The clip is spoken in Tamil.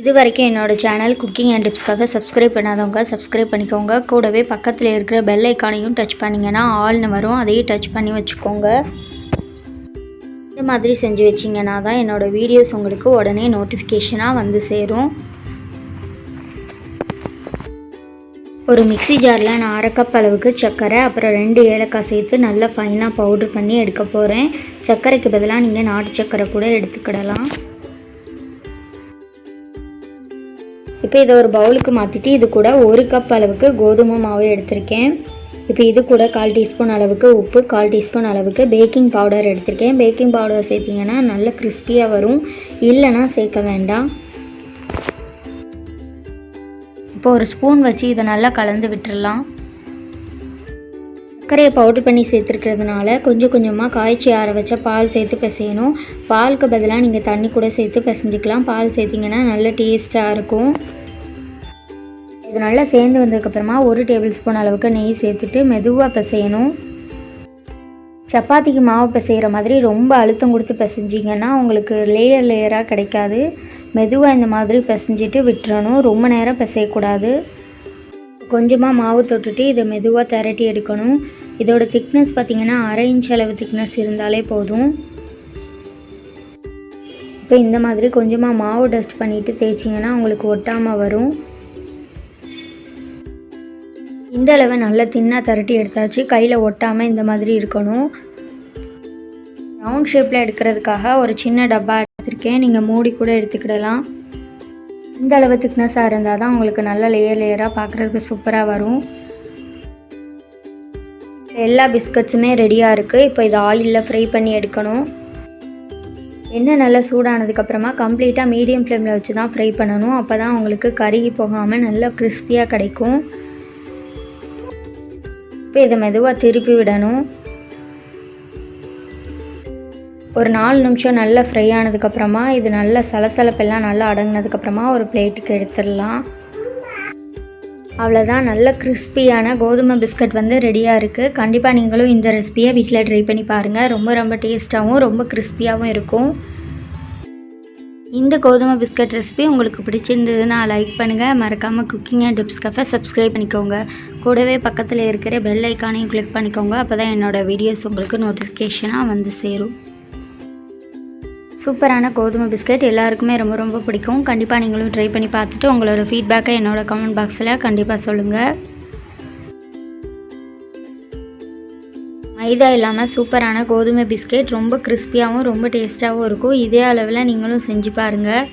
இது வரைக்கும் என்னோடய சேனல் குக்கிங் அண்ட் டிப்ஸ்க்காக சப்ஸ்கிரைப் பண்ணாதவங்க சப்ஸ்கிரைப் பண்ணிக்கோங்க. கூடவே பக்கத்தில் இருக்கிற பெல் ஐக்கானையும் டச் பண்ணிங்கன்னா ஆள்னு வரும். அதையும் டச் பண்ணி வச்சுக்கோங்க. இந்த மாதிரி செஞ்சு வச்சிங்கன்னா தான் என்னோடய வீடியோஸ் உங்களுக்கு உடனே நோட்டிஃபிகேஷனாக வந்து சேரும். ஒரு மிக்ஸி ஜாரில் நான் அரை கப் அளவுக்கு சர்க்கரை அப்புறம் ரெண்டு ஏலக்காய் சேர்த்து நல்லா ஃபைனாக பவுட்ரு பண்ணி எடுக்க போகிறேன் சர்க்கரைக்கு பதிலாக நீங்கள் நாட்டு சர்க்கரை கூட எடுத்துக்கிடலாம். இப்போ இதை ஒரு பவுலுக்கு மாற்றிட்டு இது கூட ஒரு கப் அளவுக்கு கோதுமை மாவு எடுத்திருக்கேன். இப்போ இது கூட கால் டீஸ்பூன் அளவுக்கு உப்பு கால் டீஸ்பூன் அளவுக்கு பேக்கிங் பவுடர் எடுத்திருக்கேன். பேக்கிங் பவுடர் சேர்த்திங்கன்னா நல்ல கிறிஸ்பியாக வரும். இல்லைன்னா சேர்க்க வேண்டாம். இப்போ ஒரு ஸ்பூன் வச்சு இதை நல்லா கலந்து விட்டுடலாம் சர்க்கரையை பவுடர் பண்ணி சேர்த்துருக்கிறதுனால கொஞ்சம் கொஞ்சமாக காய்ச்சி ஆற வச்ச பால் சேர்த்து பிசையணும். பாலுக்கு பதிலாக நீங்கள் தண்ணி கூட சேர்த்து பிசைஞ்சிக்கலாம். பால் சேர்த்திங்கன்னா நல்ல டேஸ்ட்டாக இருக்கும். இது நல்லா சேர்ந்து வந்ததுக்கப்புறமா ஒரு டேபிள் ஸ்பூன் அளவுக்கு நெய் சேர்த்துட்டு மெதுவாக பிசையணும். சப்பாத்திக்கு மாவு பிசைகிற மாதிரி ரொம்ப அழுத்தம் கொடுத்து பிசைஞ்சிங்கன்னா உங்களுக்கு லேயர் லேயராக கிடைக்காது. மெதுவாக இந்த மாதிரி பிசைஞ்சிட்டு விட்டுறணும். ரொம்ப நேரம் பிசையக்கூடாது. கொஞ்சமாக மாவு தொட்டுட்டு இதை மெதுவாக திரட்டி எடுக்கணும். இதோட திக்னஸ் பார்த்திங்கன்னா அரை இன்ச் அளவு திக்னஸ் இருந்தாலே போதும். இப்போ இந்த மாதிரி கொஞ்சமாக மாவு டஸ்ட் பண்ணிவிட்டு தேய்ச்சிங்கன்னா உங்களுக்கு ஒட்டாமல் வரும். இந்த அளவை நல்லா தின்னாக திரட்டி எடுத்தாச்சு. கையில் ஒட்டாமல் இந்த மாதிரி இருக்கணும். ரவுண்ட் ஷேப்பில் எடுக்கிறதுக்காக ஒரு சின்ன டப்பா எடுத்திருக்கேன். நீங்கள் மூடி கூட எடுத்துக்கிடலாம். இந்த அளவு திக்னஸாக இருந்தால் தான் உங்களுக்கு நல்ல லேயர் லேயராக பார்க்குறதுக்கு சூப்பராக வரும். எல்லா பிஸ்கட்ஸுமே ரெடியாக இருக்குது இப்போ இதை ஆயிலில் ஃப்ரை பண்ணி எடுக்கணும். எண்ணெய் நல்லா சூடானதுக்கப்புறமா கம்ப்ளீட்டாக மீடியம் ஃப்ளேமில் வச்சு தான் ஃப்ரை பண்ணணும். அப்போ தான் உங்களுக்கு கருகி போகாமல் நல்லா கிறிஸ்பியாக கிடைக்கும். இப்போ இதை மெதுவாக திருப்பி விடணும். ஒரு நாலு நிமிஷம் நல்லா ஃப்ரை ஆனதுக்கப்புறமா இது நல்லா சலசலப்பெல்லாம் நல்லா அடங்கினதுக்கப்புறமா ஒரு பிளேட்டுக்கு எடுத்துடலாம். அவ்வளோதான் நல்ல கிறிஸ்பியான கோதுமை பிஸ்கட் வந்து ரெடியாக இருக்குது கண்டிப்பாக நீங்களும் இந்த ரெசிபியை வீட்டில் ட்ரை பண்ணி பாருங்கள் ரொம்ப ரொம்ப டேஸ்ட்டாகவும் ரொம்ப கிறிஸ்பியாகவும் இருக்கும். இந்த கோதுமை பிஸ்கட் ரெசிபி உங்களுக்கு பிடிச்சிருந்ததுன்னா லைக் பண்ணுங்கள் மறக்காமல் cooking and tips cafe subscribe பண்ணிக்கோங்க. கூடவே பக்கத்தில் இருக்கிற பெல் ஐக்கானையும் கிளிக் பண்ணிக்கோங்க. அப்போ தான் என்னோடய வீடியோஸ் உங்களுக்கு நோட்டிஃபிகேஷனாக வந்து சேரும். சூப்பரான கோதுமை பிஸ்கட் எல்லாருக்குமே ரொம்ப ரொம்ப பிடிக்கும். கண்டிப்பாக நீங்களும் ட்ரை பண்ணி பார்த்துட்டு உங்களோட ஃபீட்பேக்கை என்னோட கமெண்ட் பாக்ஸில் கண்டிப்பாக சொல்லுங்கள் மைதா இல்லாமல் சூப்பரான கோதுமை பிஸ்கெட் ரொம்ப கிறிஸ்பியாகவும் ரொம்ப டேஸ்ட்டாகவும் இருக்கும். இதே அளவில் நீங்களும் செஞ்சு பாருங்கள்